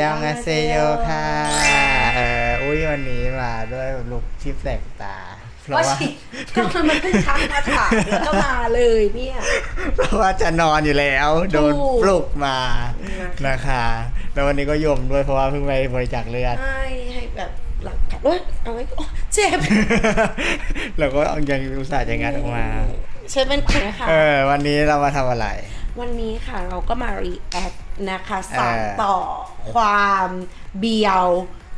อันยองอาเซโยค่ะเอออุ้ยวันนี้มาด้วยลุคที่แปลกตา เพราะว่าว่าฉีดก็คือมันเพิ่งชักมาถามแล้วก็มาเลยเนี่ย เพราะว่าจะนอนอยู่แล้ว โดนถูกปลุกมานะคะนะคะ แล้ววันนี้ก็ยมด้วยเพราะว่าเพิ่งไปบริจาคเลือดให้ให้แบบหลังกัดโอ๊ยเอาไว้โอ๊ยเจ็บแล้วก็ยังอุตส่าห์จะงัดออกมาเชิญเป็นคนนะคะเออวันนี้เรามาทำอะไร วันนี้ค่ะเราก็มา react นะคะสานเออต่อความเบียว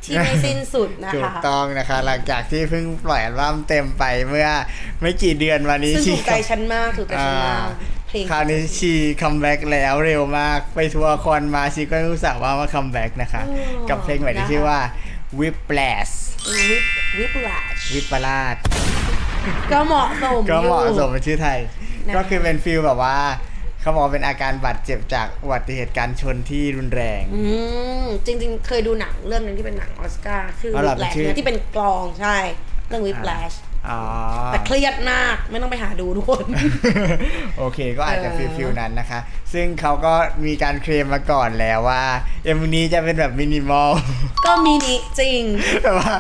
ที่ไม่สิ้นสุดนะถูคะกต้องนะคะ หลังจากที่เพิ่งปล่อยอัลบั้มเต็มไปเมื่อไม่กี่เดือนวันนี้ซึ่งชีถูกใจฉันมากถูกใจฉันมากเพลงคราวนี้ชีคัมแบ็กแล้วเร็วมากไปทัวร์คอนมาชีก็รู้สึกว่ามาคัมแบ็กนะคะอ๋อกับเพลงใหม่ที่ชื่อว่า Whip b l a s วิปวิปลาชวิปลาดก็เหมาะสมก็เหมาะอยู่สมเป็นชื่อไทยนะก็คือเป็นฟิลแบบว่า เขาบอกว่าเป็นอาการบาดเจ็บจากอุบัติเหตุการชนที่รุนแรง อืมจริง ๆ เคยดูหนังเรื่องนึงที่เป็นหนังออสการ์คืออ๋อเหรอวิปแลชชื่อที่เป็นกลองใช่ เรื่องวิปแลชอ๋อแต่เครียดมากไม่ต้องไปหาดูทุกคน โอเคก็อาจจะเอฟิอลฟิลนั้นนะคะ ซึ่งเขาก็มีการเคลมมาก่อนแล้วว่าเอ็มนี้จะเป็นแบบมินิมอล ก็มินิจริง แต่ว่า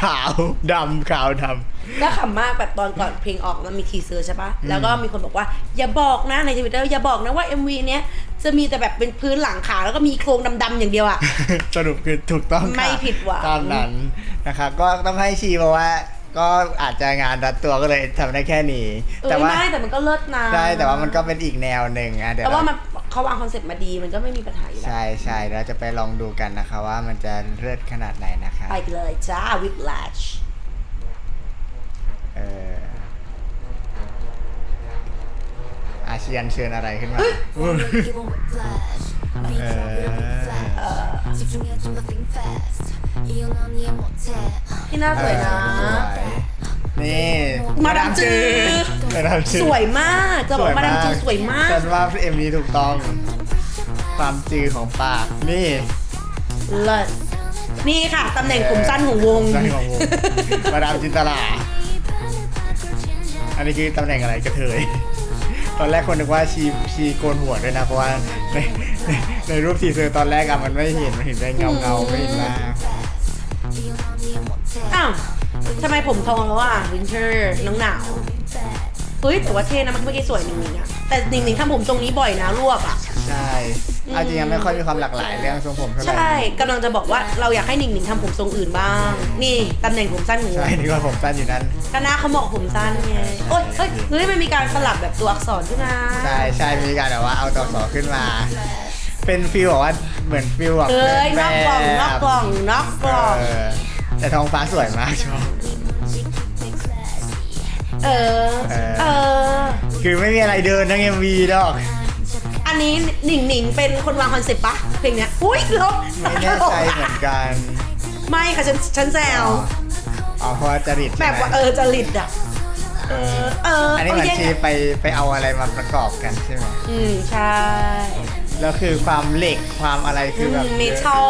ขาวดำขาวดแล้วขำมากแบบตอนก่อนเพลงออกมันมีทีเซอร์ใช่ปะแล้วก็มีคนบอกว่าอย่าบอกนะในทวิตเตอร์อย่าบอกนะว่า MV เนี้ยจะมีแต่แบบเป็นพื้นหลังขาวแล้วก็มีโครงดำๆอย่างเดียวอะำสรุปคือถูกต้องค่ะไม่ผิดหวัง ตามนั้นนะคะก็ต้องให้ชีเพราะว่า ก็อาจจะงานรัดตัวก็เลยทำได้แค่นี้ เออแต่ว่าไม่แต่มันก็เลิศนะใช่แต่ว่ามันก็เป็นอีกแนวหนึ่งอะเดี๋ยวแต่ว่าเรา มันเขาวางคอนเซ็ปต์มาดีมันก็ไม่มีปัญหาอยู่แล้วใช่ใช่เราจะไปลองดูกันนะคะว่ามันจะเลิศขนาดไหนนะคะ ไปกันเลยจ้าวิปแลช เอออา เชียนเชิญอะไรขึ้นมาที่น่าสวยนะนี่มาดามจือ มาดามจือสวยมากจะบอกว่ามาดามจือสวยมากฉันว่าเอ็มนี้ถูกต้อง ความจือของปาก นี่เลิศนี่ค่ะตำแหน่งผมสั้นของวงใช่ของวงมาดามจินตลาอันนี้คือตำแหน่งอะไรกระเทย ตอนแรกคนนึกว่าชีชีโกนหัวด้วยนะ เพราะว่าในในในรูปทีเซอร์ตอนแรกอะมันไม่เห็นมันเห็นเป็นเงาเงาๆไม่เห็นหน้าอ้าวทำไมผมทองแล้วอะวินเทอร์น้องหนาวเฮ้ยแต่ว่าเท่นะมันเมื่อกี้สวยหนึ่งๆอะแต่หนิงๆทำผมตรงนี้บ่อยนะรวบอะใช่เอาจริงๆไม่ค่อยมีความหลากหลายเรื่องทรงผมเท่าไหร่ใช่กำลังจะบอกว่าเราอยากให้หนิงๆทำผมทรงอื่นบ้าง นี่ตำแหน่งผมสั้นของวใช่งนี่ก็ผมสั้นอยู่นั่นก็น่าเขาบอกผมสั้นไงโอ๊ยเฮ้ยเฮ้ยมันมีการสลับแบบตัวอักษรด้วยนะใช่ใช่มีการแบบว่าเอาตัวสอขึ้นมา เป็นฟิลแบบว่าเหมือนฟิลแบบเอ้ยนดิอกแบบกล่องนอกกล่องนอกกล่อง เออแต่ท้องฟ้าสวยมากชอบเออ เออ คือไม่มีอะไรเดินทั้งเอ็มวีดอกอั นนี้หนิงหนิงเป็นคนวางคอนเซ็ปต์ปะเพลงเนี้ยอุ้ยลบไม่แน่ใจเหมือนกันไม่ค่ะฉันฉันแซวอ๋อเพราะว่าจริตแบใช่บไหมว่าเออจริตอะเออเอออันนี้เหมือนเาชีแยกไปไปเอาอะไรมาประกอบกันใช่ไหมอืมใช่ แล้วคือความเหล็กความอะไรคือแบบอืม metal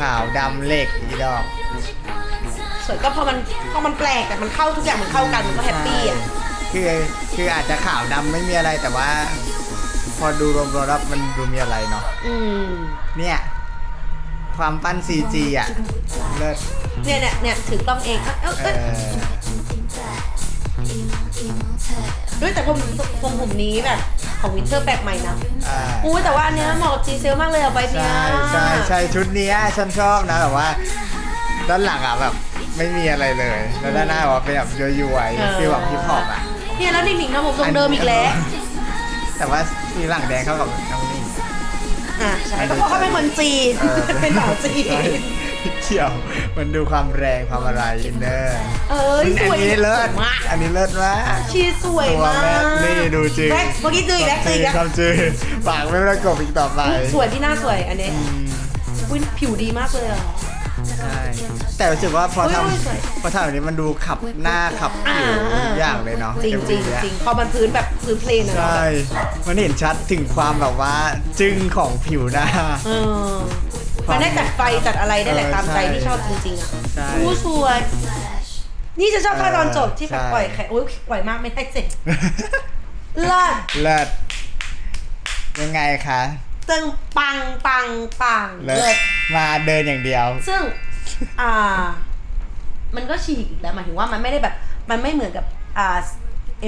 ขาวดำเหล็กอีดอก สวยก็พอมันพอมันแปลกแต่มันเข้าทุกอย่างมันเข้ากันมันก็แฮปปี้อะ คือคืออาจจะขาวดำไม่มีอะไรแต่ว่า พอดูรวมๆแล้วมันดูมีอะไรเนาะอืมเนี่ย ความปั้น CG อะ เลิศเนี่ยเนี่ยเนี่ยถือกล้องเองเอ้าเอเอ้ยอด้วยแต่ผมผมผมนี้แบบของวินเทอร์แปลกใหม่นะอ่าอุ้ยแต่ว่าอันเนี้ยเหมาะกับจีเซลมากเลยอะใบเนี้ย ใช่ใช่ใช่ชุดเนี้ยฉันชอบนะแบบว่า ด้านหลังอะแบบไม่มีอะไรเลย แล้วด้านหน้าแบบเป็นแบบย้วยๆฟีลแบบฮิปฮอปอะ เนี่ยแล้วหนิงๆทำผมทรงเดิมอีกแล้ว แต่ว่าสีหลังแดงเข้ากับน้องนิ่งอะใช่เพราะเขาเป็นคนจีนออ เป็นสาวจีใช่นเกี่ยว มันดูความแรงความอะไรอินเนอร์เอ้ยสอันวยนี้เลิศมาก อันนี้เลิศมากชีสวยตัวมากแม่นี่ดูจืดแรกเมื่อกี้จืดแล้วจืดแล้วคำจืดปากไม่ประกบอีกต่อไปสวยที่หน้าสวยอันนี้อืม อุ้ยผิวดีมากเลยอะ ใช่แต่รู้สึกว่าพอทอุ๊ยสวยำพอทำแบบนี้มันดูขับหน้าขับผิวทุกอย่างเลยเนาะ จริงจริง MV อะจริงพอมันพื้นแบบพื้นเพลนอะใช่ มันเห็นชัดถึงความแบบว่าจึ้งของผิวหน้า เออมันได้จัดไฟจัดอะไรได้แหละเออตามใจใช่ที่ชอบจริงๆอะใช่อู้สวย นี่จะชอบท่าตอนจบที่แบบใช่ ปล่อยแขนโอ้ยปล่อยมากไม่ได้เจ็บเลิศ เลิศยังไงคะ ซึ่งปังปังปังเลิเลิศศมาเดินอย่างเดียว ซึ่ง อ่า มันก็ฉีกอีกแล้วหมายถึงว่ามันไม่ได้แบบ มันไม่เหมือนกับอ่า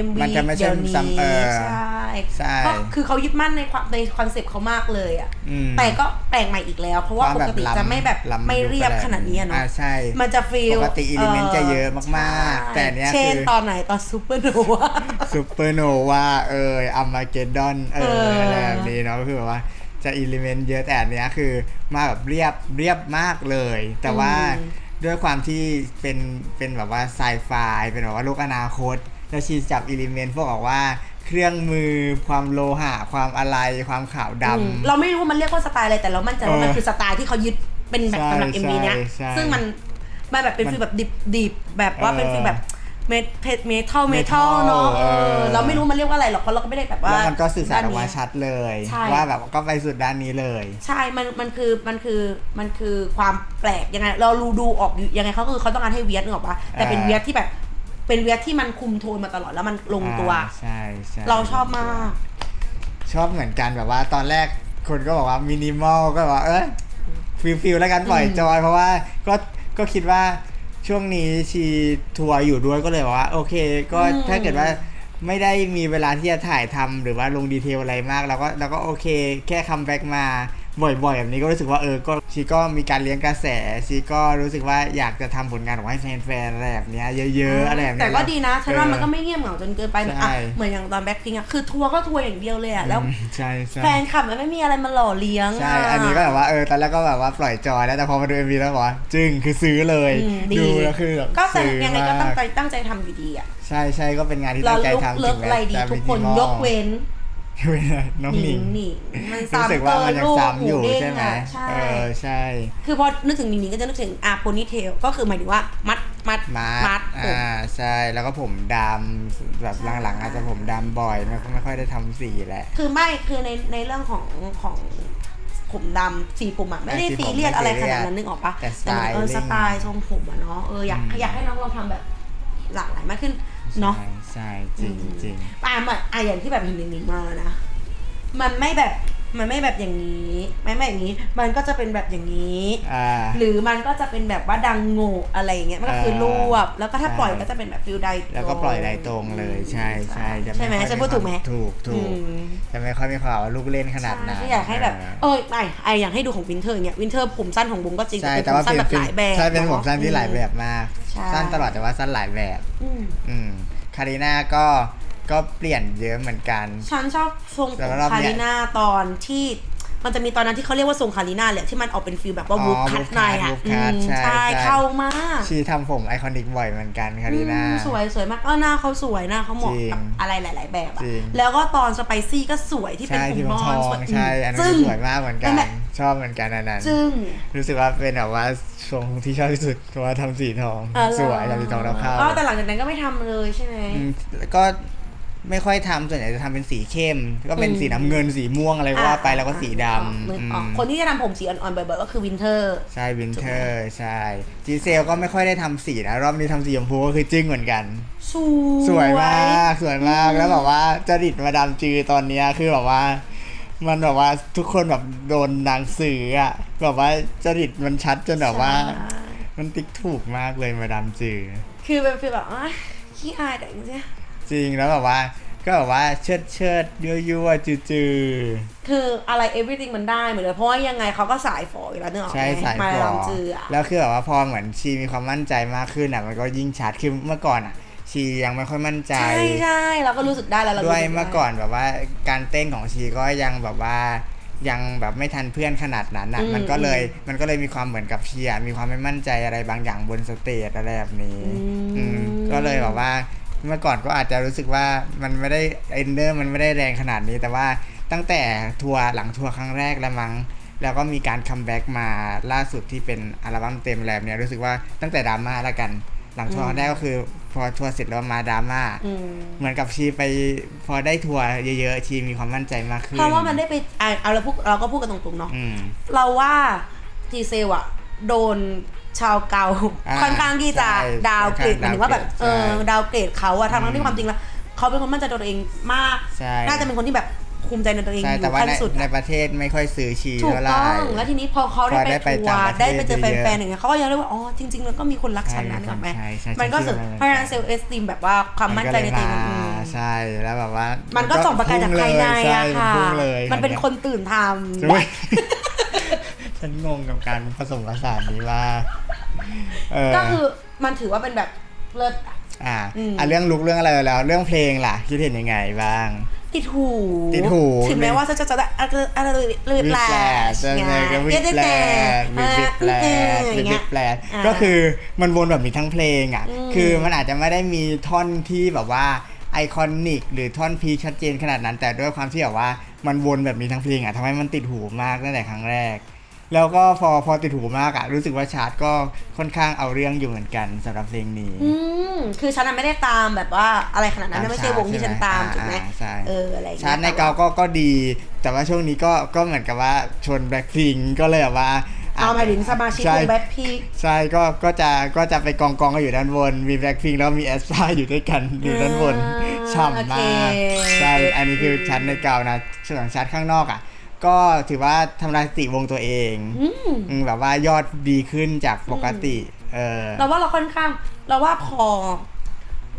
MV มันจะไม่ใช่เดี๋ยวนี้ซ้ำเออใช่ใช่เพราะคือเขายึดมั่นในความในคอนเซปต์เขามากเลยอะอืม แต่ก็แปลกใหม่อีกแล้ว เพราะว่าควปมกติล้ำจะไม่แบบล้ำไม่เรียบยุคขนาดนี้อะเนาะอ่าใช่ มันจะฟีลปกติ element จะเยอะมากๆใช่แต่อันเนี้ยเช่นคือ ตอนไหนตอนซูเปอร์โนวา ซูเปอร์โนวาเอออัมมาเกดดอนเอเออออ อะไรแบบนี้เนาะก็คือแบบว่า จะอิเลเมนต์เยอะแต่อันเนี้ยคือมาแบบเรียบเรียบมากเลย แต่ว่าด้วยความที่เป็นเป็นแบบว่าไซไฟเป็นแบบว่าโลกอนาคต แล้วชีจับอิเลเมนต์พวกบอกว่าเครื่องมือความโลหะความอะไรความขาวดอืมเราไม่รู้ว่ามันเรียกว่าสไตล์อะไรแต่เรามั่นใจว่าเออมันคือสไตล์ที่เขายึดเป็นแบบใช่สำหรับ MV เนี้ยใช่ซึ่งมันมันแบบเป็นมันฟีลแบบดิบดิบแบบว่าเออเป็นฟีลแบบ เมทเพเมทัลเมทัล metal เนาะเอเอออเราไม่รู้มันเรียกว่าอะไรหรอกเพราะเราก็ไม่ได้แบบำว่าแล้วมันก็สื่อสารออกมาด้นนี้ชัดเลยใช่ว่าแบบก็ไปสุดด้านนี้เลย ใช่ มันมันคือมันคือมันคือความแปลกยังไง เรารูดูออกอยู่ยังไงเขาคือเขาต้องการให้เวียดนึกออกปะแต่เป็นอ่าเวียดที่แบบเป็นเวียดที่มันคุมโทนมาตลอดแล้วมันลงตัวอ่าใช่ใช่เราชอบมาก ชอบเหมือนกันแบบว่าตอนแรกคนก็บอกว่ามินิมอลก็แบบว่าเออฟิลฟิลแล้วกันปล่อยอืมจอยเพราะว่าก็ก็คิดว่า ช่วงนี้ชีทัวร์อยู่ด้วยก็เลยบอกว่า โอเค ก็ถ้าเกิดว่าไม่ได้มีเวลาที่จะถ่ายทำหรือว่าลงดีเทลอะไรมากเราก็เราก็โอเค แค่คัมแบ็กมา บ่อยๆแบบนี้ก็รู้สึกว่าเออก็ชีก็มีการเลี้ยงกระแสชีก็รู้สึกว่าอยากจะทำผลงานออกมาให้แฟนๆอะไรแบบเนี้ยเยอะๆอะไรแบบเนี้ยแต่ก็ดีนะฉันว่าเออมันก็ไม่เงียบเหงาจนเกินไปเหมือนใช่อะเหมือนอย่างตอนแบ็คพิงอะคือทัวร์ก็ทัวร์อย่างเดียวเลยอะแล้วอืมใช่ใช่แฟนคลับมันไม่มีอะไรมาหล่อเลี้ยงใช่อันนี้ก็แบบว่าเออตอนแรกก็แบบว่าปล่อยจอยแล้วแต่พอมาดู MV แล้วบอกว่าจึ้งคือซื้อเลยอืมดีดูแล้วคือแบบก็แต่ซื้อยังไงก็ตั้งมากใจตั้งใจทำอยู่ดีอะใช่ใช่ก็เป็นงานที่เราตั้งใจลุกทำเลิกอะไรดีแต่ทุกคน minimal ยกเว้น เว้นน้องหหนินิงงหนิงมันรู้ซ้ำสึกว่ามันยังเกิซ้ำอยู่ลูกใช่ไหมเด้งอะใช่ เออใช่ คือพอนึกถึงหนิงหนิงก็จะนึกถึงอาโพนิเทลก็คือหมายถึงว่ามัดมัดมามัดผม อ่าใช่แล้วก็ผมดำแบบหลังๆอาจจะผมดำบ่อยไม่ไม่ค่อยได้ทำสีแหละ คือไม่คือในในเรื่องของของผมดำสีผมอะไม่ได้อะสีซีผมเรียสอะไรไม่ขซีเรียสนาดนั้นนึกออกปะแต่แต่เออ styling สไตล์ทรงผมอะเนาะเอออยากอืมอยากให้น้องลองทำแบบ หลากหลายมากขึ้นเนาะ ใช่ใช่จริงจริง อะมาอะอย่างที่แบบเห็นหนิงหนิงมานะ มันไม่แบบ มันไม่แบบอย่างนี้ไม่ไม่อย่างนี้ มันก็จะเป็นแบบอย่างนี้ อ่า หรือมันก็จะเป็นแบบว่าดังโง่อะไรอย่างเงี้ยมันก็คือเออรวบ แล้วก็ถ้าใช่ปล่อยก็จะเป็นแบบฟิลไดแล้วก็ปล่อยไดตรงเลยใช่ใช่จะใช่ไหมค่อยฉันพูดถูกไหมถูกถูกอืมจะไม่ค่อยมีความว่าลูกเล่นขนาดนั้นใช่อยากให้แบบเออไอไออยากให้ดูของวินเทอร์เนี่ยวินเทอร์ผมสั้นของบุ้มก็จริงใช่แต่แต่เป็นผว่ามสั้นเป็นแบบหลายแบบใช่เป็นผมสั้นที่หลายแบบอืมากใช่ สั้นตลอดแต่ว่าสั้นหลายแบบ อืม อืมคาริน่าก็ ก็เปลี่ยนเยอะเหมือนกัน ฉันชอบทรงผแต่มว่ารอบคาเนี้ยริน่าตอนที่มันจะมีตอนนั้นที่เขาเรียกว่าทรงคาริน่าแหละที่มันออกเป็นฟิลแบบว่าอ๋อวูฟคัท wolf ในอะ cut wolf อื cut มใช่ใช่ใช่เข้ามากชีทำผมไอคอนิกบ่อยเหมือนกันคาริน่าอืมสวยสวยมากก็หน้าเขาสวยหน้าเขาเหมาะจริงกับอะไรหลาย ๆ แบบอะจริงแล้วก็ตอนสไปซี่ก็สวยที่เป็นใช่ผมที่ผมบทออลงสวยใช่อันนั้นจึ้งสวยมากเหมือนกันนั่นแหละชอบเหมือนกันอันนั้นจึ้งรู้สึกว่าเป็นแบบว่าทรงที่ชอบที่สุดเพราะว่าทำสีทองเออสวยทำสีทองแล้วเข้าก็แต่หลังจากนั้นก็ไม่ทำเลยใช่ไหมอืมก็ ไม่ค่อยทำส่วนใหญ่จะทำเป็นสีเข้ม ก็เป็นอืมสีน้ำเงินสีม่วงอะไรก็ว่าไปอ่าแล้วก็สีดนึกออกำคนที่จะทำผมสีอ่อนๆบ่อยๆก็คือวินเทอร์ ใช่วินเทอร์ใช่จีเซลก็ไม่ค่อยได้ทำสีนะ รอบนี้ทำสีชมพูก็คือจึ้งเหมือนกัน สวยสวยมาก สวยมาก แล้วแบบว่าจริตมาดามจือตอนเนี้ยคือแบบว่า มันแบบว่าทุกคนแบบโดนนางสื่ออะแบบว่าจริตมันชัดจนแบบว่า ใช่มันติ๊กถูกมากเลยมาดามจือ คือเป็นฟีลแบบอะขี้อายแต่จริง จริงแล้วแบบว่า ก็แบบว่าเชิดเชิดยั่วยั่วจือจือๆคืออะไร everything มันได้เหมือนเลยเพราะว่ายังไงเขาก็สายฝออยู่แล้วนึกออกไหมใช่สายมาฟอลำจืออะแล้วคือแบบว่าพอเหมือนชีมีความมั่นใจมากขึ้นอะมันก็ยิ่งชัดคือเมื่อก่อนอะชียังไม่ค่อยมั่นใจ ใช่ใช่เราก็รู้สึกได้แล้วเราด้วยรู้สึไเมื่อก่อนแบบว่าการเต้นของชีก็ยังแบบว่ายังแบบไม่ทันเพื่อนขนาดนั้นอะอืมมันก็เลยอืมมันก็เลยมีความเหมือนกับชีอะมีความไม่มั่นใจอะไรบางอย่างบนสเตจอะไรแบบนี้ อืมอืมก็เลยแบบว่า เมื่อก่อนก็อาจจะรู้สึกว่ามันไม่ได้เอนเดอร์มันไม่ได้แรงขนาดนี้ แต่ว่าตั้งแต่ทัวร์หลังทัวร์ครั้งแรกแล้วมั้งแล้วก็มีการคัมแบ็กมาล่าสุดที่เป็นอัลบั้มเต็มอะไรแบบเนี้ยรู้สึกว่าตั้งแต่ดราม่าแล้วกัน หลังทัวร์ครั้งแรกก็คือ พอทัวร์เสร็จแล้วมาดราม่าอืมเหมือนกับชีไปพอได้ทัวร์เยอะๆชีมีความมั่นใจมากขึ้นเพราะว่ามันได้ไปอะเอาเราพูดเราก็พูดกันตรงๆเนาะอืมเราว่าทีเซลอะโดน ชาวเกาอ่าค่อนข้างที่จะใช่ดาวเกรดหค่มาอยนข้างถึงว่าแบบดาวเกรดเออใช่ดาวเกรดเขาอะทั้งอืนั้นมที่ความจริงแล้วเขาเป็นคนมั่นใจในตัวเองมาก ใช่ น่าจะเป็นคนที่แบบภูมิใจในตัวเองอใช่แต่ยู่ว่าขั้นในสุดในประเทศไม่ค่อยซื้อชีถูกเท่าไหร่ ต้องแล้วทีนี้พอเขาได้พอได้ไปไปทัวต่างร์ประเทศได้ไปเจอเยอะๆแฟนๆอย่างเงี้ยเขาก็ยังเรียกว่าอ๋อจริงๆแล้วก็มีคนรักฉันนะใช่นึกออกไหมใช่ใช่มันก็ฉันสุดคิดว่ามันเพราะฉะนั้นเซลล์เอสติมแบบว่าความมั่นใจในตัวเองมันก็อืเลยมมาใช่แล้วแบบว่า มัมันก็ส่งประกายจากภายในอะค่ะพุ่งเลยมันเป็นคนตื่นทใช่ไหมฉั นงงกับการผสมผสานนี้ว่าเออำก็คือมันถือว่าเป็นแบบเลิศอะ อ่าอืม อะเรื่องลุกเรื่องอะไรแล้ว เรื่องเพลงล่ะ คิดเห็นยังไงบ้าง ติดหูติดหูถึงแม้ว่าจะจะจะจะอะไรอะไรเลยแปลใช่ไงไหมก็วิเยบได้แปลแต่วิบแปลเอออวิย่างเงี้บยแปลอ่าก็คือมันวนแบบมีทั้งเพลงอะ อืมคือมันอาจจะไม่ได้มีท่อนที่แบบว่าไอคอนิกหรือท่อนพีคชัดเจนขนาดนั้น แต่ด้วยความที่แบบว่ามันวนแบบมีทั้งเพลงอะทำให้มันติดหูมากตั้งแต่ครั้งแรก แล้วก็พอพอติดหูมากอะรู้สึกว่าชาร์ตก็ค่อนข้างเอาเรื่องอยู่เหมือนกันสำหรับเพลงนี้ อืมคือฉันน่ะไม่ได้ตามแบบว่าอะไรขนาดนั้นนะไม่ใช่วงที่ฉันตามถูกไหมอ่าใช่เอออะไรอย่งงี้ยชาร์ตในเกาก็ก็ดี แต่ว่าช่วงนี้ก็ก็เหมือนกับว่าชนแบล็คพิงก็เลยแบบว่าเอาหมายถึงสมาชิกใช่วงแบ็คพีค ใช่ก็ก็จะก็จะไปกองกองกันอยู่ด้านบน มีแบล็คพิงแล้วมีแอสปาอยู่ด้วยกันอยู่ด้านบนอ่าฉ่ำมากโอเค ใช่อันนี้คือชั้นในเกานะส่วนชั้นข้างนอกอะ ก็ถือว่าทำลายสถิติวงตัวเองอืมอืมแบบว่ายอดดีขึ้นจากปกติ เออ เราว่าเราค่อนข้าง เราว่าพอ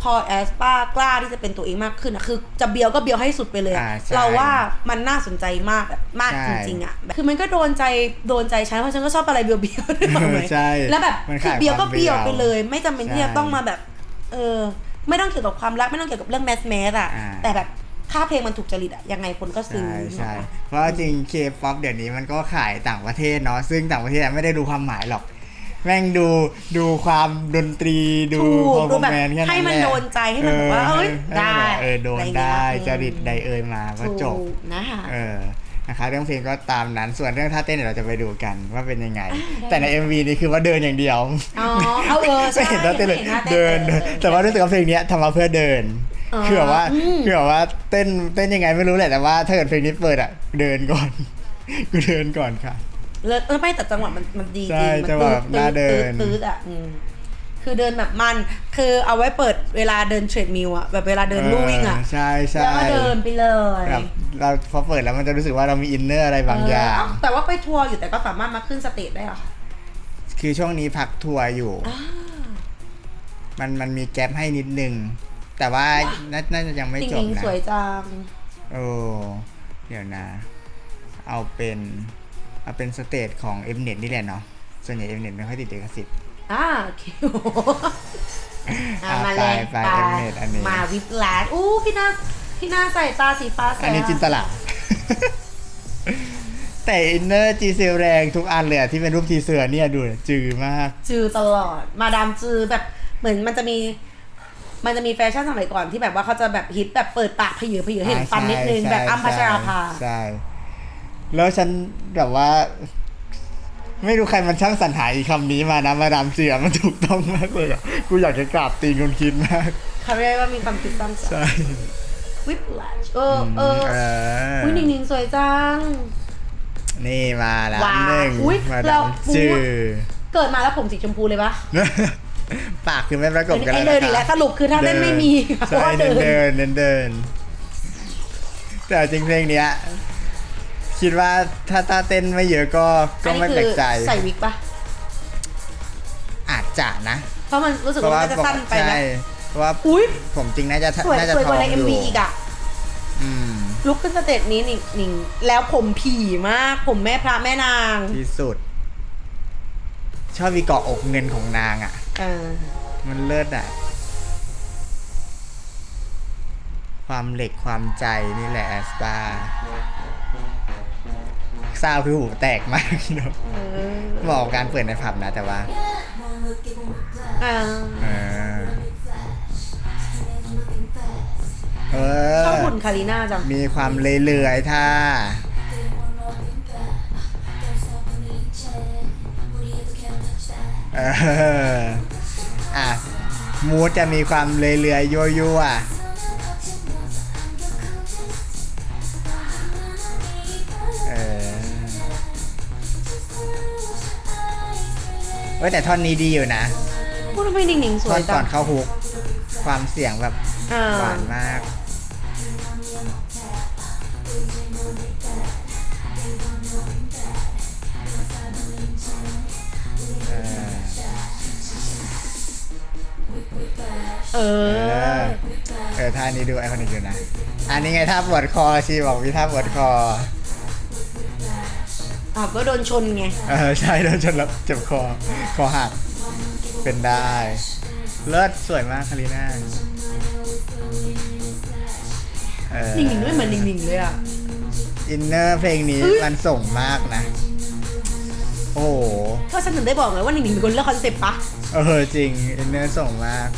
พอแอสปากล้าที่จะเป็นตัวเองมากขึ้นอะคือ จะเบียวก็เบียวให้สุดไปเลยอะอ่าใช่เราว่ามันน่าสนใจมากแบบมากใช่ จริงๆอะแบบคือมันก็โดนใจโดนใจฉันเพราะฉันก็ชอบอะไรเบียวเบียวๆด้วยมั้ย ใช่แล้วแบบมันคือขายเบียวก็ความเบียวเบียวไปเลย ไม่จำเป็นที่ใช่จะต้องมาแบบ เออ ไม่ต้องเกี่ยวกับความรักไม่ต้องเกี่ยวกับเรื่องแมสแมสอะอ่าแต่แบบ ค่าเพลงมันถูกจริตอะยังไงคนก็ซื้อใช่ใช่เพราะว่าจริงเคป๊อปเดี๋ยวนี้มันก็ขายต่างประเทศเนาะซึ่งต่างประเทศไม่ได้ดูความหมายหรอก แม่งดูดูความดนตรีดูถูกพอดูแบบแมนแค่นั้นให้มันแหละโดนใจให้มันแบบว่าเอ้ยให้มันได้แบบเออโดนอะไรเงี้ยได้อืมจริตใดเอ่ยมาก็จบถูกนะคะเออนะคะเรื่องเพลงก็ตามนั้นส่วนเรื่องท่าเต้นเดี๋ยวเราจะไปดูกันว่าเป็นยังไงได้แต่ใน MV นี่คือว่าเดินอย่างเดียวอ๋อเอาเออใช่ไม่เห็นท่าเต้นเลยไม่ห็นท่าเดินออแต่ว่ารู้สึกว่าเพลงเนี้ยทำมาเพื่อเดินอ๋อ คือแบบว่าอืมคือแบบว่าเต้นเต้นยังไงไม่รู้แหละแต่ว่าถ้าเกิดเพลงนี้เปิดอะเดินก่อนกูเดินก่อนค่ะเลิศเออไม่แต่จังหวะมันมันดีจใช่ริงมัจังหวะตืดน่าเดินตืดๆอะอืมคือเดินแบบมัน คือเอาไว้เปิดเวลาเดินเทรดมิลอะแบบเวลาเดินลู่วิ่งอะเใช่ใช่แล้วก็เดินไปเลยแบบเราพอเปิดแล้วมันจะรู้สึกว่าเรามีอินเนอร์อะไรบางอย่างเอ้แต่ว่าไปทัวร์อยู่แต่ก็สามารถมาขึ้นสเตจได้เหรอคะคือช่วงนี้พักทัวร์อยู่อ่ามันมันมีแกลบให้นิดนึง แต่ว่าน่าน่าจะยังไม่จริงจบจริงนะสวยจังโอ้เดี๋ยวนะ เอาเป็นเอาเป็นสเตจของ m อ n e t นี่แหละเนาะส่วนใหญ่ m อ n e t ไม่ค่อยติดเอกสิทธิ์อ่าโอเคอะอะมาเลยไปไป Mnet อันนี้มาวิปลาดอู้พี่นาพี่นาใส่ตาสีฟ้าใส่อันนี้จินตลาแต่อินเนอร์จีเซลแรงทุกอันเลยอะที่เป็นรูปทีเสือเนี่ยดูดิจือมาก จือตลอดมาดามจือแบบเหมือนมันจะมี มันจะมีแฟชั่นสมัยก่อนที่แบบว่าเขาจะแบบฮิตแบบเปิดปากเพยือเพยือเห็นฟันนิดนึงใช่แบบอ้ำพัชราภาใช่แล้วฉันแบบว่า ไม่รู้ใครมันช่างสรรหาอีคำนี้มานะมาดามเสือมันถูกต้องมากเลยอะกูอยากจะกราบตีนคนคิดมากเขาเรียกว่ามีความคิดสร้างสรรค์ใช่วิปลาชเออเออเอออุ้ยหนิงหนิงสวยจัง นี่มาแล้วว้าวหนึ่งอุ๊ยมาเราดามจือเกิดมาแล้วผมสีชมพูเลยปะ ปากคือไม่ประกบกันไอ้แล้วเดินอีกนะแล้วคะสรุปคือถ้าเล่นไม่มีเพราะใช่ว่าเดิเดินนเดินเดินเดิน แต่จริงเพลงเนี้ยคิดว่าถ้าถ้าเต้นไม่เยอะก็ก็อันนี้ไม่คืแปลกใจ ใส่วิกปะอาจจะนะเพราะมันรู้สึกเพราะว่าว่ามันจะสั้นไปไหมใช่เพราะว่าอุ้ยผมจริงน่าจะสวยน่าจะสวยทกอว่างในอเอ็มยู่วีอีกอะอืมลุกขึ้นสเตจนี้หนิงหนิงแล้วผมผีมาก ผมแม่พระแม่นาง ที่สุด ชอบวีเกาะอกเงินของนางอะ เออ มันเลิศอะ ความเหล็กความใจนี่แหละแอสปาซาวคือหูแตกมากเนาะเออเหมาะกับการเปิดในผับนะแต่ว่าเออเออเออชอบหุ่นคาริน่าจัง มีความเลื่อยๆท่าเอออะ มูดจะมีความเลื่อยๆยั่วๆเออเว้ยแต่ท่อนนี้ดีอยู่นะพูดทำไมหนิงหนิงสท่วอยนจัก่องนเข้าฮุก ความเสียงแบบเออหวานมาก เออเออ อเออท่านี้ดูไอคอนิกอยู่นะ อันนี้ไงท่าปวดคอชีบอกมีท่าปวดคออะก็โดนชนไง เออใช่โดนจนแล้วเจ็บคอ คอหัก เป็นได้ เลิศสวยมากคาริน่าเออหนิงๆไม่เหมือนหนิงๆเลยอะ อินเนอร์เพลงนี้มันส่งมากนะ โอ้โห ก็ฉันถึงได้บอกไงว่าหนิงๆเป็นคนเลือกคอนเซ็ปต์ปะ เออจริงอินเนอร์ส่งมาก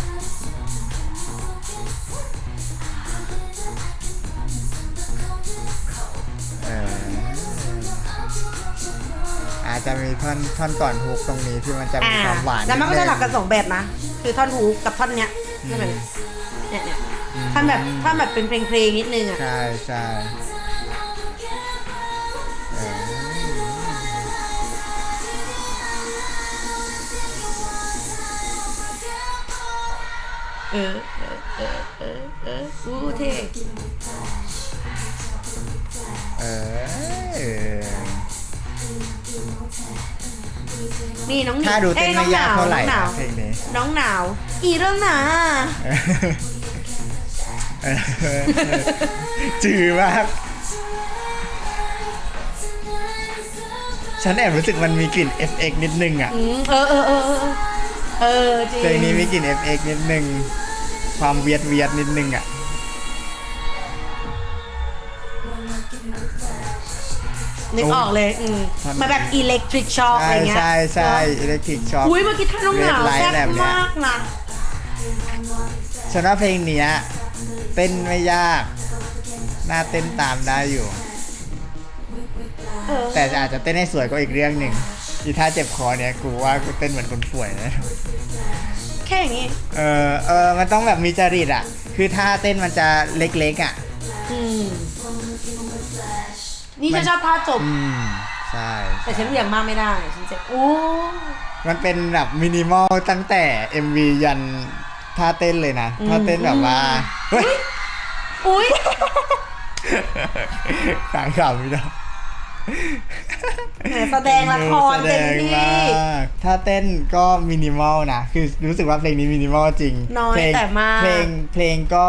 อาจจะมีท่อนท่อนก่อนฮุกตรงนี้ที่มันจะมีอ่าความหวานแล้วมันก็จะหลับกันดงสองแบบนะ คือท่อนฮูกกับท่อนเนี้ยใช่ไหมเนี่ยเนี่ยท่อนแบบท่อนแบบเป็นเพลงเพลงๆนิดนึงอะ ใช่ใช่เออเออเออเออเออเอออู้เท่ นี่น้องหนิงถ้าดูเต้นอ้ไม่ยากเท่าไหร่น้องหนาวนะเพลงนี้ น้องหนาว อีเรื่องหนาเออจือมาก ฉันแอบรู้สึกมันมีกลิ่น FX นิดนึงอะ อืมเออเออเออเออเออจริงเพลงนี้มีกลิ่น FX นิดนึง ความเวียดเวียดนิดนึงอะ นึกออกเลยอืมมันมาแบบอิเล็กทริกช็อคอะใช่ไรเงี้ยใช่ใช่อิเล็กทริกช็อคอุ้ยเมื่อกี้ท่าน้องหนาว Red Light แซ่บแบบเนี้ยมากนะฉันว่าเพลงเนี้ยเต้นไม่ยาก น่าเต้นตามได้อยู่เออแต่อาจจะเต้นให้สวยก็อีกเรื่องหนึ่งอีท่าเจ็บคอเนี้ยกูว่ากูเต้นเหมือนคนป่วยนะ แค่อย่างงี้ เออเออมันต้องแบบมีจริตอะ คือท่าเต้นมันจะเล็กๆอะอืม นี่มัฉันนชอบท่าจบ อืมใช่แต่ฉันเรียงมากไม่ได้ ฉันจะโอ้มันเป็นแบบมินิมอลตั้งแต่ MV ยันท่าเต้นเลยนะท่าเต้นแบบว่าเฮ้ยอุ้ยขายข่าวไม่ได้แหมแสดงละครแสดเต็มงที่มากถ้าเต้นก็มินิมอลนะ คือรู้สึกว่าเพลงนี้มินิมอลจริงน้อยเพลงแต่มากเพลงเพลงก็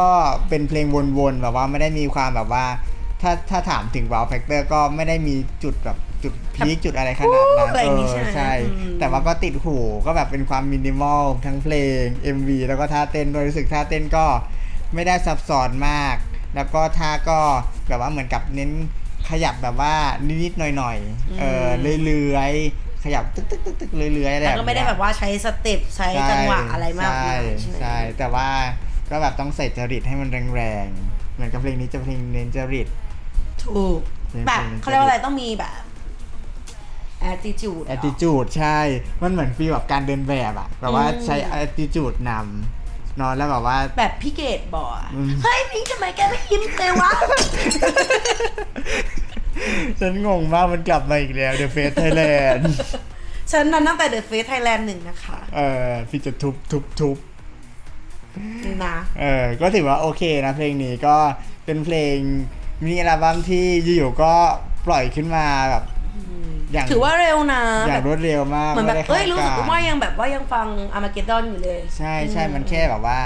เป็นเพลงวนๆแบบว่าไม่ได้มีความแบบว่า ถ้าถ้าถามถึง wow factor ก็ไม่ได้มีจุดแบบจุดพีคจุดอะไรขนาดนั้นอะไรอย่างงี้เออใช่ไหมใช่อืมแต่ว่าก็ติดหูก็แบบเป็นความมินิมอลทั้งเพลง MV แล้วก็ท่าเต้นโดยรู้สึกท่าเต้นก็ไม่ได้ซับซ้อนมาก แล้วก็ท่าก็แบบว่าเหมือนกับเน้นขยับแบบว่านิดๆหน่อยๆเออเรื่อยๆขยับตึกตึกตึกตึกเรื่อยๆอะไรแล้วก็ไม่ได้เนี้ยแบบว่าใช้สเต็ปใช้จังหวะอะไรมากมายใช่ใช่ไหมใช่แต่ว่าก็แบบต้องใส่จริตให้มันแรงๆเหมือนกับเพลงนี้จะเพลงเน้นจริต ถูกเพลงแบบเพลงเขาเรียกว่าอะไรต้องมีแบบ attitude เหรอ attitude ใช่ มันเหมือนฟีลแบบการเดินแบบอะแบบว่าอืมใช้ attitude นำเนอนแล้วแบบว่า แบบพี่เกดบอกอะอืม เฮ้ยพิงค์ทำไมแกไม่ยิ้มเลยวะ ฉันงงมากมันกลับมาอีกแล้ว The Face Thailand ฉันนั้นตั้งแต่ The Face Thailand หนึ่งนะคะเออพี่จะทุบทุบทุบ นะ เออ ก็ถือว่าโอเคนะเพลงนี้ก็เป็นเพลง มินิอัลบั้มที่อยู่ๆก็ปล่อยขึ้นมาแบบ อย่างถือว่าเร็วนะอย่างแบบรวดเร็วมากเหมือนแบบไได้คาดเอ้ยรู้สึกกรว่ายังแบบว่ายังฟังอามาเกดดอนอยู่เลย ใช่ใช่อืมันแค่แบบว่า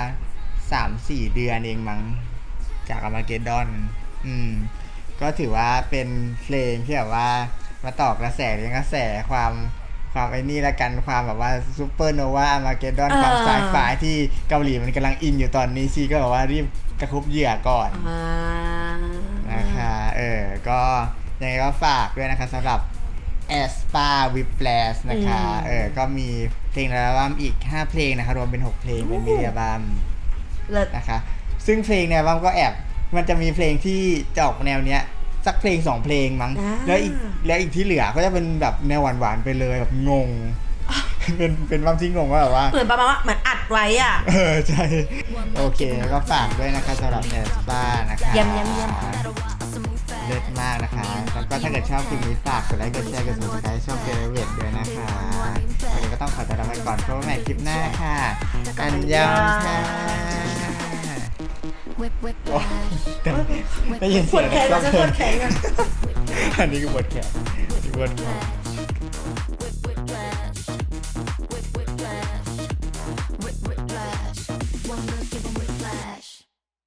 สามสี่เดือนเองมั้งจากอามาเกดอน อืม ก็ถือว่าเป็นเพลงที่แบบว่ามาตอกกระแสเรียงกระแสความความไอ้นี่ละกันความแบบว่าซูเปอร์โนวาอามาเกดอนความสายฟ้าที่เกาหลีมันกำลังอินอยู่ตอนนี้ชีก็แบบว่ารีบกระคุบเหยื่อก่อนอ่า นะคะเออก็ยังไงก็ฝากด้วยนะคะสำหรับ a s p a w i p l a s นะคะเออก็มีเพลงในอัลบั้มอีก 5 เพลงนะคะ รวมเป็น 6 เพลงเป็นมินิอัลบั้มเลิศนะคะ ซึ่งเพลงในอัลบั้มก็แอบ มันจะมีเพลงที่จะออกแนวเนี้ยสักเพลงสองเพลงมั้งอ่าแล้วอีกแล้วอีกที่เหลือก็จะเป็นแบบแนวหวานๆไปเลยแบบงง เป็นเป็นบางที่งงว่าแบบว่า เหมือนประมาณว่าเหมือนอัดไว้อะ เออใช่ โอเคก็ฝากด้วยนะคะสำหรับแอสปานะคะเยี่ยมเยี่ยมเยี่ยมเลิศมากนะคะ แล้วก็ถ้าเกิดชอบคลิปนี้ฝากกดไลค์กดแชร์กด subscribe ช่องเกเวทด้วยนะคะวันนี้ก็ต้องขอตัวลาไปก่อนพบกันใหม่คลิปหน้าค่ะ อันยองค่ะ whip, whip, โอ้ whip, ได้ยินปเสีวยดงแขนก็มันจะเพปลิวนดแขนอะอันนี้ก็ปวดแขนปวดแขน